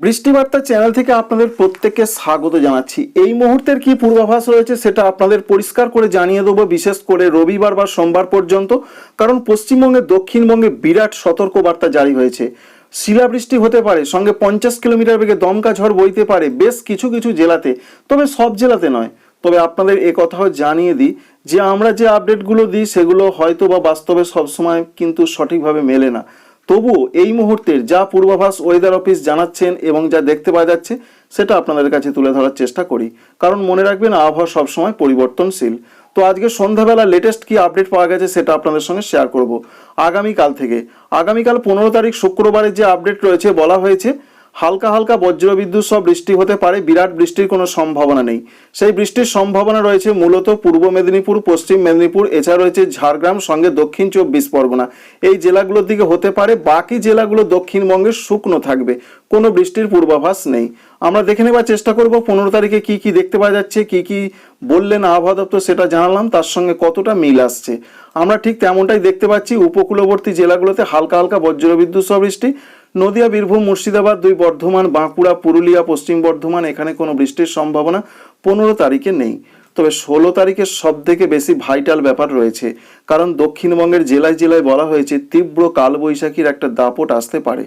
বৃষ্টিবার্তা channel থেকে আপনাদের প্রত্যেককে স্বাগত জানাচ্ছি। এই মুহূর্তের কি পূর্বাভাস রয়েছে সেটা আপনাদের পরিষ্কার করে জানিয়ে দেবো, বিশেষ করে রবিবার বা সোমবার পর্যন্ত, কারণ পশ্চিমবঙ্গে দক্ষিণবঙ্গে বিরাট সতর্কবার্তা জারি হয়েছে। শিলাবৃষ্টি হতে পারে, সঙ্গে পঞ্চাশ কিলোমিটার বেগে দমকা ঝড় বইতে পারে বেশ কিছু কিছু জেলাতে, তবে সব জেলাতে নয়। তবে আপনাদের এ কথাও জানিয়ে দিই যে আমরা যে আপডেটগুলো দিই সেগুলো হয়তো বা বাস্তবে সবসময় কিন্তু সঠিকভাবে মেলে না। তবুও এই মুহূর্তের যা পূর্বাভাস ওয়েদার অফিস জানাচ্ছেন এবং যা দেখতে পাওয়া যাচ্ছে, সেটা আপনাদের কাছে তুলে ধরার চেষ্টা করি। কারণ মনে রাখবেন, আবহাওয়া সবসময় পরিবর্তনশীল। তো আজকে সন্ধ্যাবেলা লেটেস্ট কি আপডেট পাওয়া গেছে, সেটা আপনাদের সঙ্গে শেয়ার করব। আগামীকাল থেকে। আগামীকাল পনেরো তারিখ শুক্রবারের যে আপডেট রয়েছে বলা হয়েছে হালকা হালকা বজ্রবিদ্যুৎ সব বৃষ্টি হতে পারে, বিরাট বৃষ্টির কোনো সম্ভাবনা নেই। সেই বৃষ্টির সম্ভাবনা রয়েছে মূলত পূর্ব মেদিনীপুর, পশ্চিম মেদিনীপুর, এছাড়া রয়েছে ঝাড়গ্রাম, সঙ্গে দক্ষিণ চব্বিশ পরগনা। এই জেলাগুলোর দিকে হতে পারে, বাকি জেলাগুলো দক্ষিণবঙ্গে শুকনো থাকবে, কোনো বৃষ্টির পূর্বাভাস নেই। আমরা দেখে নেবার চেষ্টা করব, পনেরো তারিখে কি কি দেখতে পাওয়া যাচ্ছে, কি কি বললেন আবহাওয়া দপ্তর সেটা জানালাম, তার সঙ্গে কতটা মিল আসছে। আমরা ঠিক তেমনটাই দেখতে পাচ্ছি, উপকূলবর্তী জেলাগুলোতে হালকা হালকা বজ্রবিদ্যুৎ সহ বৃষ্টি নদিয়া, বীরভূম, মুর্শিদাবাদ, দুই বর্ধমান, বাঁকুড়া, পুরুলিয়া, পশ্চিম বর্ধমান, এখানে কোনো বৃষ্টির সম্ভাবনা পনেরো তারিখে নেই। তবে ষোলো তারিখে সব থেকে বেশি ভাইটাল ব্যাপার রয়েছে, কারণ দক্ষিণবঙ্গের জেলায় জেলায় বলা হয়েছে তীব্র কালবৈশাখীর একটা দাপট আসতে পারে।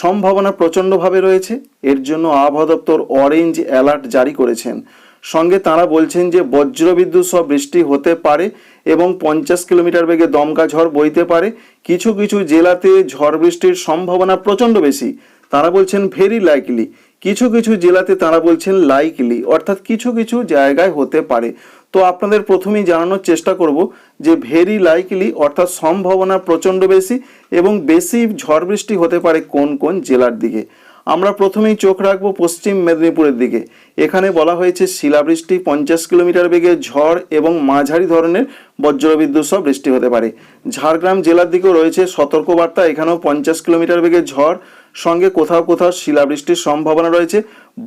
সম্ভাবনা প্রচণ্ডভাবে রয়েছে, এর জন্য আবহাওয়া দপ্তর অরেঞ্জ অ্যালার্ট জারি করেছেন। সঙ্গে তারা বলছেন যে বজ্রবিদ্যুৎ সহ বৃষ্টি হতে পারে এবং পঞ্চাশ কিলোমিটার বেগে দমকা ঝড় বইতে পারে। কিছু কিছু জেলাতে ঝড় বৃষ্টির সম্ভাবনা প্রচণ্ড বেশি। তারা বলছেন ভেরি লাইকলি কিছু কিছু জেলাতে তারা বলছেন লাইকলি অর্থাৎ কিছু কিছু জায়গায় হতে পারে। তো আপনাদের প্রথমেই জানানোর চেষ্টা করব যে ভেরি লাইকলি অর্থাৎ সম্ভাবনা প্রচণ্ড বেশি এবং বেশি ঝড় বৃষ্টি হতে পারে কোন কোন জেলার দিকে। আমরা প্রথমেই চোখ রাখব পশ্চিম মেদিনীপুরের দিকে। এখানে বলা হয়েছে, শিলাবৃষ্টি পঞ্চাশ কিলোমিটার বেগে ঝড় এবং মাঝারি ধরনের বজ্রবিদ্যুৎ সহ বৃষ্টি হতে পারে। ঝাড়গ্রাম জেলার দিকেও রয়েছে সতর্কবার্তা, এখানেও পঞ্চাশ কিলোমিটার বেগে ঝড়। সঙ্গে কোথাও কোথাও শিলাবৃষ্টির সম্ভাবনা রয়েছে।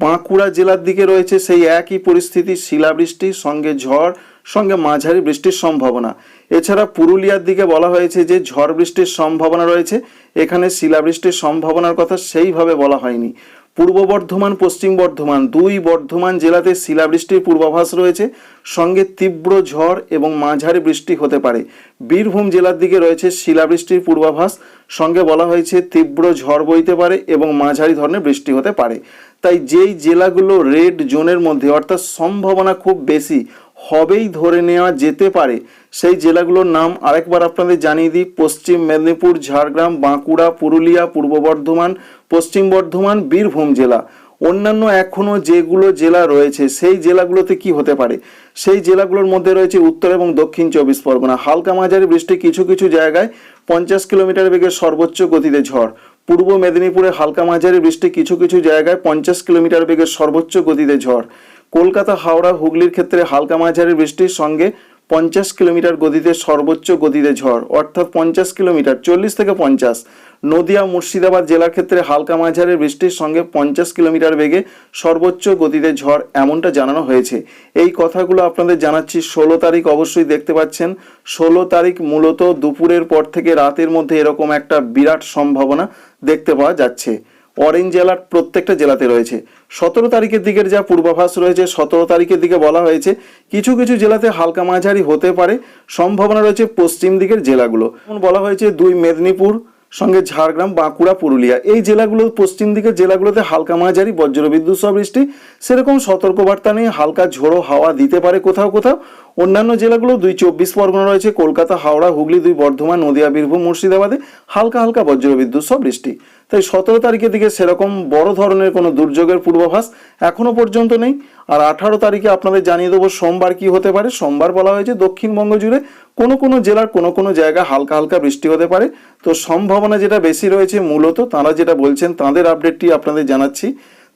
বাঁকুড়া জেলার দিকে রয়েছে সেই একই পরিস্থিতি, শিলাবৃষ্টি, সঙ্গে ঝড়, সঙ্গে মাঝারি বৃষ্টির সম্ভাবনা। এছাড়া পুরুলিয়ার দিকে বলা হয়েছে যে ঝড় বৃষ্টির সম্ভাবনা রয়েছে। এখানে শিলাবৃষ্টির সম্ভাবনার কথা সেইভাবে বলা হয়নি। পূর্ব বর্ধমান, পশ্চিম বর্ধমান, দুই বর্ধমান জেলাতে শিলাবৃষ্টির পূর্বাভাস রয়েছে। সঙ্গে তীব্র ঝড় এবং মাঝারি বৃষ্টি হতে পারে। বীরভূম জেলার দিকে রয়েছে শিলাবৃষ্টির পূর্বাভাস। সঙ্গে বলা হয়েছে, তীব্র ঝড় বইতে পারে এবং মাঝারি ধরনের বৃষ্টি হতে পারে। তাই যেই জেলাগুলো রেড জোনের মধ্যে, অর্থাৎ সম্ভাবনা খুব বেশি হবেই ধরে নেওয়া যেতে পারে। সেই জেলাগুলোর নাম আরেকবার আপনাদের জানিয়ে দিই। পশ্চিম মেদিনীপুর, ঝাড়গ্রাম, বাঁকুড়া, পুরুলিয়া, পূর্ব বর্ধমান, পশ্চিম বর্ধমান, বীরভূম জেলা। অন্যান্য এখনও যেগুলো জেলা রয়েছে, সেই জেলাগুলোতে কি হতে পারে? সেই জেলাগুলোর মধ্যে রয়েছে উত্তর এবং দক্ষিণ চব্বিশ পরগনা। হালকা মাঝারি বৃষ্টি কিছু কিছু জায়গায় পঞ্চাশ কিলোমিটার বেগে সর্বোচ্চ গতিতে ঝড়। পূর্ব মেদিনীপুরে হালকা মাঝারি বৃষ্টি কিছু কিছু জায়গায় পঞ্চাশ কিলোমিটার বেগের সর্বোচ্চ গতিতে ঝড়। কলকাতা, হাওড়া, হুগলির ক্ষেত্রে হালকা মাঝারি বৃষ্টির সঙ্গে পঞ্চাশ কিলোমিটার গতিতে সর্বোচ্চ গতিতে ঝড়, অর্থাৎ পঞ্চাশ কিলোমিটার, চল্লিশ থেকে পঞ্চাশ। নদিয়া, মুর্শিদাবাদ জেলার ক্ষেত্রে হালকা মাঝারি বৃষ্টির সঙ্গে পঞ্চাশ কিলোমিটার বেগে সর্বোচ্চ গতিতে ঝড় এমনটা জানানো হয়েছে। এই কথাগুলো আপনাদের জানাচ্ছি ষোলো তারিখ অবশ্যই দেখতে পাচ্ছেন। ষোলো তারিখ মূলত দুপুরের পর থেকে রাতের মধ্যে এরকম একটা বিরাট সম্ভাবনা দেখতে পাওয়া যাচ্ছে। অরেঞ্জ জেলার প্রত্যেকটা জেলাতে রয়েছে। সতেরো তারিখের দিকের যা পূর্বাভাস রয়েছে, সতেরো তারিখের দিকে বলা হয়েছে, কিছু কিছু জেলাতে হালকা মাঝারি হতে পারে। সম্ভাবনা রয়েছে পশ্চিম দিকের জেলাগুলো। বলা হয়েছে, দুই মেদিনীপুর, সঙ্গে ঝাড়গ্রাম, বাঁকুড়া, পুরুলিয়া। এই জেলাগুলো, পশ্চিম দিকের জেলাগুলোতে হালকা মাঝারি বজ্রবিদ্যুৎ সহ বৃষ্টি সেরকম সতর্কবার্তা নেই, হালকা ঝোড়ো হাওয়া দিতে পারে কোথাও কোথাও। অন্যান্য জেলাগুলো দুই চব্বিশ পরগনা রয়েছে, কলকাতা, হাওড়া, হুগলি, দুই বর্ধমান, নদিয়া, বীরভূম, মুর্শিদাবাদে হালকা হালকা বজ্রবিদ্যুৎ সহ বৃষ্টি। তাই সতেরো তারিখের দিকে সেরকম বড় ধরনের কোনো দুর্যোগের পূর্বাভাস এখনও পর্যন্ত নেই। আর আঠারো তারিখে আপনাদের জানিয়ে দেবো সোমবার কি হতে পারে। সোমবার বলা হয়েছে দক্ষিণবঙ্গ জুড়ে কোনো কোনো জেলার কোনো কোনো জায়গায় হালকা হালকা বৃষ্টি হতে পারে। তো সম্ভাবনা যেটা বেশি রয়েছে মূলত, তারা যেটা বলছেন, তাদের আপডেটটি আপনাদের জানাচ্ছি।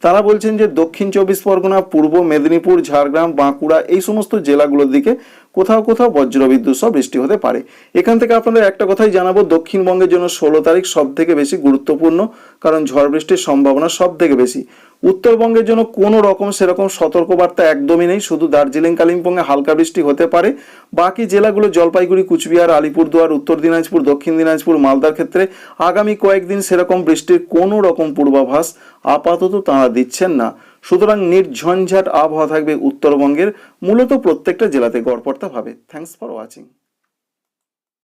তারা বলছেন যে দক্ষিণ চব্বিশ পরগনা পূর্ব মেদিনীপুর ঝাড়গ্রাম বাঁকুড়া এই সমস্ত জেলাগুলোর দিকে কোথাও কোথাও বজ্রবিদ্যুৎ সহ বৃষ্টি হতে পারে। এখান থেকে আপনাদের একটা কথাই জানাব, দক্ষিণবঙ্গের জন্য ষোলো তারিখ সব থেকে বেশি গুরুত্বপূর্ণ, কারণ ঝড় বৃষ্টির সম্ভাবনা সব থেকে বেশি। উত্তরবঙ্গের জন্য কোনো রকম সেরকম সতর্কবার্তা একদমই নেই, শুধু দার্জিলিং, কালিম্পংয়ে হালকা বৃষ্টি হতে পারে। বাকি জেলাগুলো জলপাইগুড়ি, কুচবিহার, আলিপুরদুয়ার, উত্তর দিনাজপুর, দক্ষিণ দিনাজপুর, মালদার ক্ষেত্রে আগামী কয়েকদিন সেরকম বৃষ্টির কোনো রকম পূর্বাভাস আপাতত তাঁরা দিচ্ছেন না। সুতরাং নির্ঝঞ্ঝাট আবহাওয়া থাকবে উত্তরবঙ্গের মূলত প্রত্যেকটা জেলাতে গড়পড়তা ভাবে। Thanks for watching